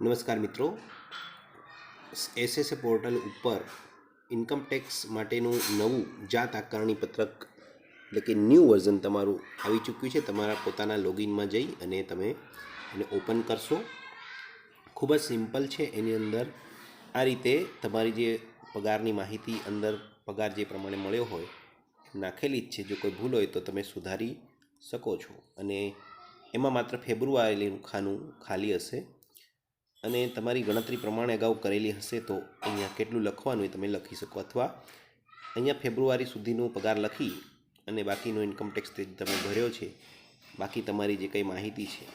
નમસ્કાર મિત્રો. SSA portal ઉપર ઇન્કમ ટેક્સ માટેનું નવું જાત આકારણી પત્રક એટલે કે ન્યૂ વર્ઝન તમારું આવી ચૂક્યું છે. તમારા પોતાના લોગિનમાં જઈ અને તમે એને ઓપન કરશો. ખૂબ જ સિમ્પલ છે. એની અંદર આ રીતે તમારી જે પગારની માહિતી અંદર પગાર જે પ્રમાણે મળ્યો હોય નાખેલી જ છે. જો કોઈ ભૂલ હોય તો તમે સુધારી શકો છો. અને એમાં માત્ર ફેબ્રુઆરીનું ખાનું ખાલી હશે. અને તમારી ગણતરી પ્રમાણે અગાઉ કરેલી હશે તો અહીંયા કેટલું લખવાનું એ તમે લખી શકો અથવા અહીંયા ફેબ્રુઆરી સુધીનો પગાર લખી અને બાકીનો ઇન્કમ ટેક્સ તે તમે ભર્યો છે, બાકી તમારી જે કંઈ માહિતી છે,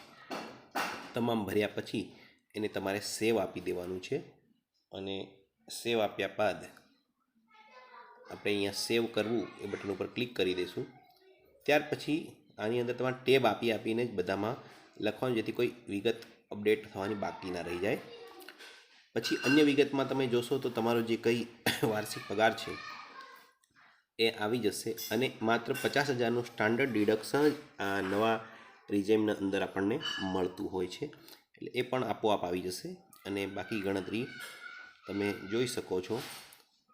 તમામ ભર્યા પછી એને તમારે સેવ આપી દેવાનું છે. અને સેવ આપ્યા બાદ આપણે અહીંયા સેવ કરવું એ બટન ઉપર ક્લિક કરી દઈશું. ત્યાર પછી આની અંદર તમારે ટેબ આપી આપીને જ બધામાં લખવાનું, જેથી કોઈ વિગત અપડેટ થવાની બાકી ના રહી જાય. પછી અન્ય વિગતમાં તમે જોશો તો તમારો જે કંઈ વાર્ષિક પગાર છે, એ આવી જશે અને માત્ર પચાસ હજારનું સ્ટાન્ડર્ડ ડિડક્શન આ નવા રિઝેમના અંદર આપણને મળતું હોય છે. એટલે એ પણ આપોઆપ આવી જશે અને બાકી ગણતરી તમે જોઈ શકો છો.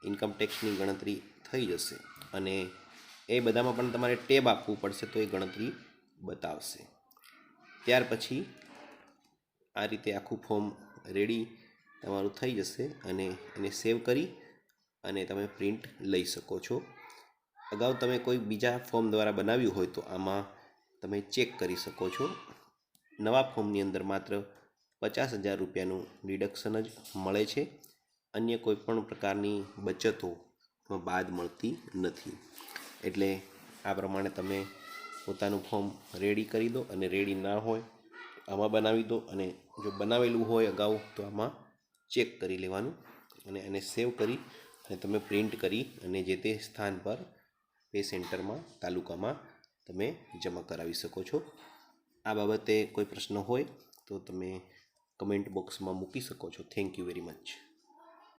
ઇન્કમ ટેક્સની ગણતરી થઈ જશે અને એ બધામાં પણ તમારે ટેબ આપવું પડશે તો એ ગણતરી બતાવશે. ત્યાર પછી આ રીતે આખું ફોર્મ રેડી તમારું થઈ જશે અને એને સેવ કરી અને તમે પ્રિન્ટ લઈ શકો છો. અગાઉ તમે કોઈ બીજા ફોર્મ દ્વારા બનાવ્યું હોય તો આમાં તમે ચેક કરી શકો છો. નવા ફોર્મની અંદર માત્ર પચાસ હજાર રૂપિયાનું ડિડક્શન જ મળે છે. અન્ય કોઈ પણ પ્રકારની બચતોમાં બાદ મળતી નથી. એટલે આ પ્રમાણે તમે પોતાનું ફોર્મ રેડી કરી દો અને રેડી ના હોય આમાં બનાવી દો અને જો બનાવેલું હોય અગાઉ તો આમાં ચેક કરી લેવાનું અને એને સેવ કરી અને તમે પ્રિન્ટ કરી અને જે તે સ્થાન પર પે સેન્ટરમાં, તાલુકામાં તમે જમા કરાવી શકો છો. આ બાબતે કોઈ પ્રશ્ન હોય તો તમે કમેન્ટ બોક્સમાં મૂકી શકો છો. Thank you very much.